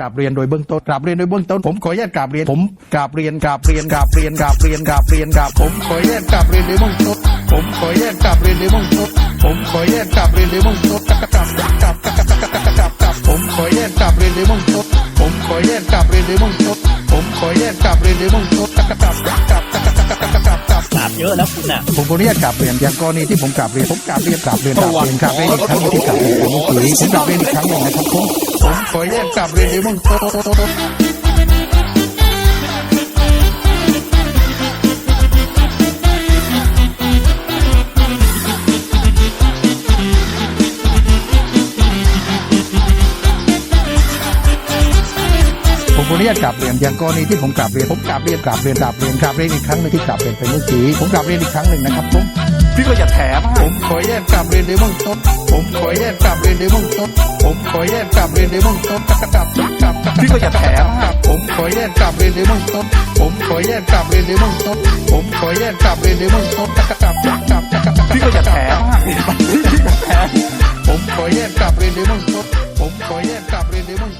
กราบเรียนโดยเบื้องต้นกราบเรียนโดยเบื้องต้นผมขออนุญาตกราบเรียนผมกราบเรียนกราบเรียนกราบเรียนกราบเรียนกราบเรียนกราบผมขออนุญาตกราบเรียนโดยเบื้องต้นผมขออนุญาตกราบเรียนโดยเบื้องต้นผมขออนุญาตกราบเรียนโดยเบื้องต้นกราบกราบกราบกราบกราบผมขออนุญาตกราบเรียนโดยเบื้องต้นผมขออนุญาตกราบเรียนโดยเบื้องต้น เยอะแล้วคุณน่ะผมขออนุญาตกลับเรียนอย่างกรณีที่ผมกลับเรียนผมกลับเรียนกลับเรียนกลับเรียนกราบเรียนอีกครั้งหนึ่งที่กลับเรียนไปเมื่อผมกลับเรียนอีกครั้งหนึ่งนะครับผมผมขออนุญาตกลับเรียนในเบื้อง นุญาตกราบเรียนอย่างกรณีที่ผมกราบเรียนผมกราบเรียนกราบเรียนกราบเรียนกราบเรียนอีกครั้งหนึงที่กราบเรียนไปเมื่อกี้ผมกราบเรียนอีกครั้งหนึ่งนะครับผมพี่ก็อย่าแถมผมขออนุญาตกราบเรียนในเบื้องต้นผมขออนุญาตกราบเรียนในเบื้องต้นผมขออนุญาตกราบเรียนในเบื้องต้นกราบกราบกราบพี่ก็อย่าแถมกราบผมขออนุญาตกราบเรียนในเบื้องต้นผมขออนุญาตกราบเรียนในเบื้องต้นผมขออนุญาตกราบเรียนในเบื้องต้นกราบกราบกราบกราบกราบกราบพี่ก็อย่าแถมผมขออนุญาตกราบเรียนในเบื้องต้นผมขออนุญาตกราบเรียนในเบื้องต้น